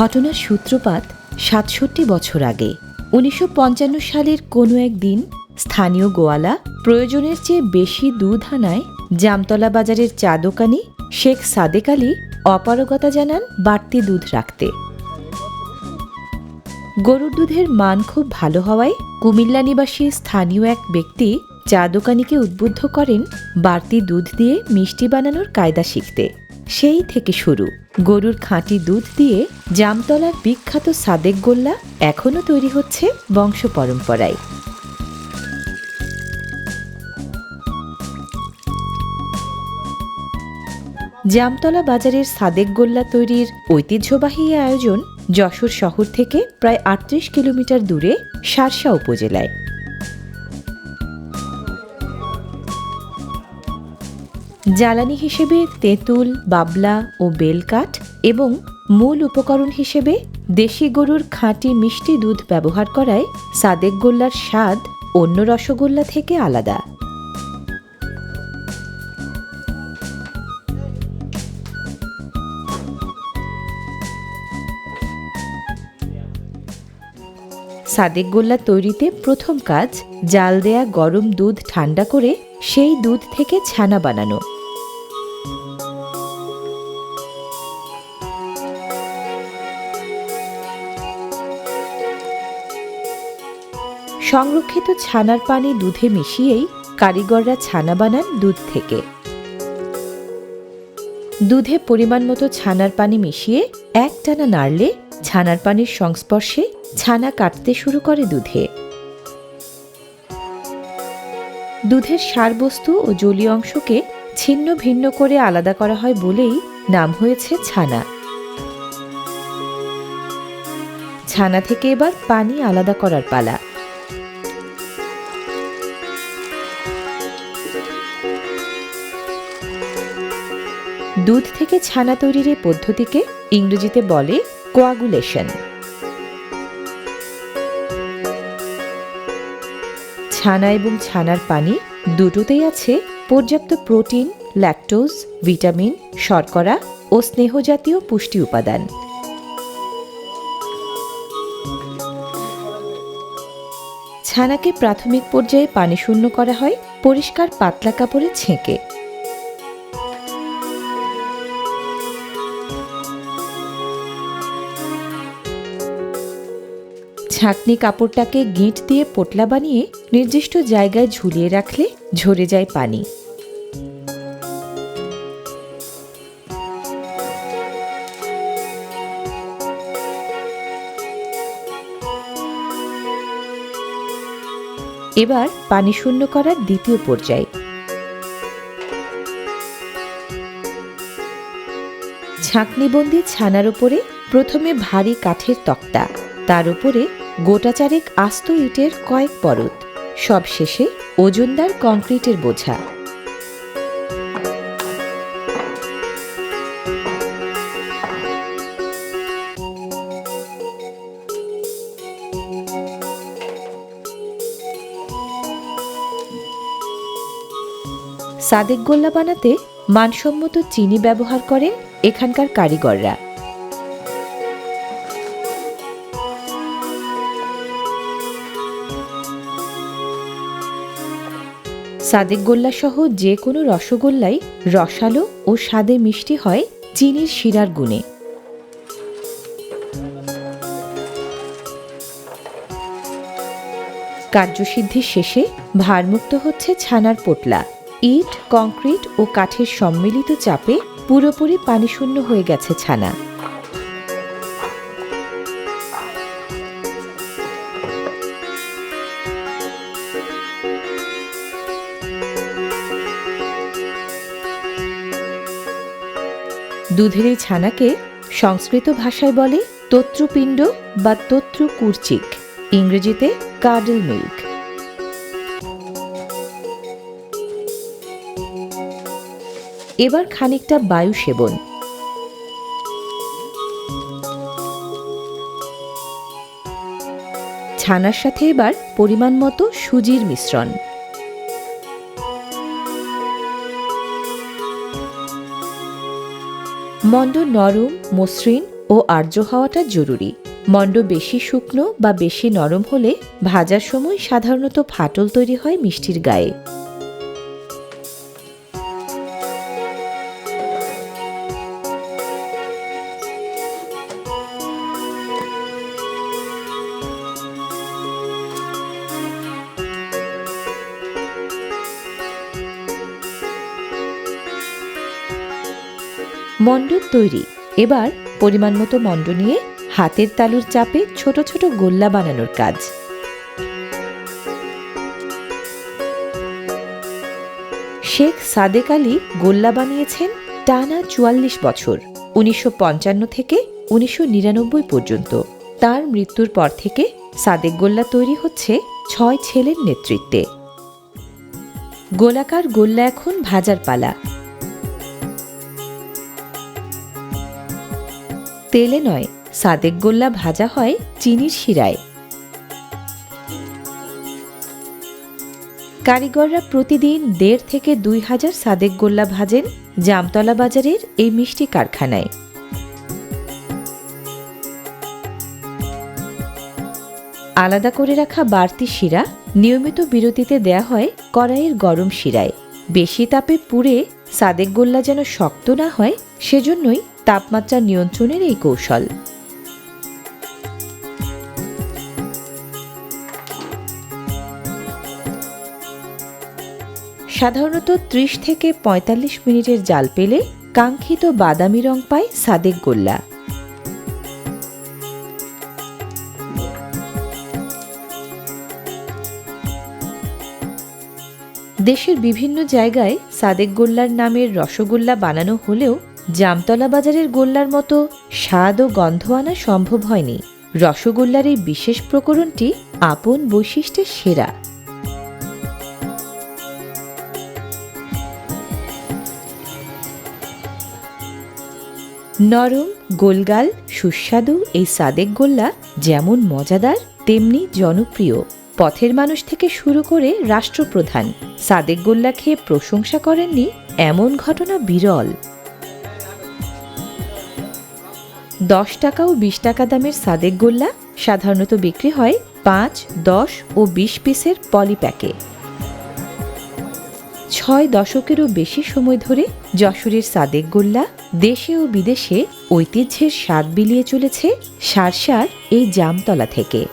ঘটনার সূত্রপাত সাতষট্টি বছর আগে। উনিশশো পঞ্চান্ন সালের কোনো একদিন স্থানীয় গোয়ালা প্রয়োজনের চেয়ে বেশি দুধ আনায় জামতলা বাজারের চা দোকানি শেখ সাদেক আলী অপারগতা জানান বাড়তি দুধ রাখতে। গরুর দুধের মান খুব ভালো হওয়ায় কুমিল্লা নিবাসী স্থানীয় এক ব্যক্তি চা দোকানিকে উদ্বুদ্ধ করেন বাড়তি দুধ দিয়ে মিষ্টি বানানোর কায়দা শিখতে। সেই থেকে শুরু। গরুর খাঁটি দুধ দিয়ে জামতলার বিখ্যাত সাদেক গোল্লা এখনও তৈরি হচ্ছে বংশ পরম্পরায়। জামতলা বাজারের সাদেক গোল্লা তৈরির ঐতিহ্যবাহী আয়োজন যশোর শহর থেকে প্রায় আটত্রিশ কিলোমিটার দূরে সারসা উপজেলায়। জ্বালানি হিসেবে তেঁতুল, বাবলা ও বেলকাঠ এবং মূল উপকরণ হিসেবে দেশি গরুর খাঁটি মিষ্টি দুধ ব্যবহার করায় সাদেক গোল্লার স্বাদ অন্য রসগোল্লা থেকে আলাদা। সাদেক গোল্লা তৈরিতে প্রথম কাজ জাল দেয়া গরম দুধ ঠান্ডা করে সেই দুধ থেকে ছানা বানানো। সংরক্ষিত ছানার পানি দুধে মিশিয়েই কারিগররা ছানা বানান দুধ থেকে। দুধে পরিমাণ মতো ছানার পানি মিশিয়ে এক টানা নাড়লে ছানার পানির সংস্পর্শে ছানা কাটতে শুরু করে দুধে। দুধের সারবস্তু ও জলীয় অংশকে ছিন্ন ভিন্ন করে আলাদা করা হয় বলেই নাম হয়েছে ছানা। ছানা থেকে এবার পানি আলাদা করার পালা। দুধ থেকে ছানা তৈরির এই পদ্ধতিকে ইংরেজিতে বলে কোয়াগুলেশন। ছানা এবং ছানার পানি দুটোতেই আছে পর্যাপ্ত প্রোটিন, ল্যাকটোজ, ভিটামিন, শর্করা ও স্নেহজাতীয় পুষ্টি উপাদান। ছানাকে প্রাথমিক পর্যায়ে পানি শূন্য করা হয় পরিষ্কার পাতলা কাপড়ে ছেঁকে। ছাঁকনি কাপড়টাকে গিঁট দিয়ে পোটলা বানিয়ে নির্দিষ্ট জায়গায় ঝুলিয়ে রাখলে ঝরে যায় পানি। এবার পানি শূন্য করার দ্বিতীয় পর্যায়। ছাঁকনিবন্দি ছানার উপরে প্রথমে ভারী কাঠের তক্তা, তার উপরে গোটা চারেক আস্ত ইটের কয়েক পরত, সব শেষে ওজনদার কংক্রিটের বোঝা। সাদেক গোল্লা বানাতে মানসম্মত চিনি ব্যবহার করেন এখানকার কারিগররা। সাদেক গোল্লা সহ যে কোনো রসগোল্লাই রসালো ও স্বাদে মিষ্টি হয় চিনির শিরার গুণে। কার্যসিদ্ধির শেষে ভারমুক্ত হচ্ছে ছানার পোটলা। ইট, কংক্রিট ও কাঠের সম্মিলিত চাপে পুরোপুরি পানিশূন্য হয়ে গেছে ছানা। দুধের এই ছানাকে সংস্কৃত ভাষায় বলে তত্রপিণ্ড বা তত্র কুরচিক ইংরেজিতে কার্ডল মিল্ক। এবার খানিকটা বায়ু সেবন। ছানার সাথে এবার পরিমাণ মতো সুজির মিশ্রণ। মন্দ নরম, মসৃণ ও আর্য হওয়াটা জরুরি। মণ্ড বেশি শুকনো বা বেশি নরম হলে ভাজার সময় সাধারণত ফাটল তৈরি হয় মিষ্টির গায়ে। মণ্ড তৈরি। এবার পরিমাণ মতো মণ্ড নিয়ে হাতের তালুর চাপে ছোট ছোট গোল্লা বানানোর কাজ। শেখ সাদেক আলী গোল্লা বানিয়েছেন টানা চুয়াল্লিশ বছর, উনিশশো পঞ্চান্ন থেকে উনিশশো নিরানব্বই পর্যন্ত। তার মৃত্যুর পর থেকে সাদেক গোল্লা তৈরি হচ্ছে ছয় ছেলের নেতৃত্বে। গোলাকার গোল্লা এখন ভাজার পালা। তেলে নয়, সাদেক গোল্লা ভাজা হয় চিনির শিরায়। কারিগররা প্রতিদিন দেড় থেকে দুই হাজার সাদেক গোল্লা ভাজেন জামতলা বাজারের এই মিষ্টি কারখানায়। আলাদা করে রাখা বাড়তি শিরা নিয়মিত বিরতিতে দেয়া হয় কড়াইয়ের গরম শিরায়। বেশি তাপে পুড়ে সাদেক গোল্লা যেন শক্ত না হয়, সেজন্যই তাপমাত্রা নিয়ন্ত্রণের এই কৌশল। সাধারণত ত্রিশ থেকে ৪৫ মিনিটের জাল পেলে কাঙ্ক্ষিত বাদামি রং পায় সাদেক গোল্লা। দেশের বিভিন্ন জায়গায় সাদেক গোল্লার নামের রসগোল্লা বানানো হলেও জামতলা বাজারের গোল্লার মতো স্বাদ ও গন্ধ আনা সম্ভব হয়নি। রসগোল্লার এই বিশেষ প্রকরণটি আপন বৈশিষ্ট্যের সেরা। নরম, গোলগাল, সুস্বাদু এই সাদেক গোল্লা যেমন মজাদার, তেমনি জনপ্রিয়। পথের মানুষ থেকে শুরু করে রাষ্ট্রপ্রধান। সাদেক গোল্লা খেয়ে প্রশংসা করেননি এমন ঘটনা বিরল। দশ টাকা ও বিশ টাকা দামের সাদেক গোল্লা, সাধারণত বিক্রি হয় পাঁচ, দশ ও বিশ পিসের পলি প্যাকে। ছয় দশকেরও বেশি সময় ধরে যশোরের সাদেক গোল্লা দেশে ও বিদেশে ঐতিহ্যের স্বাদ বিলিয়ে চলেছে সারসার এই জামতলা থেকে।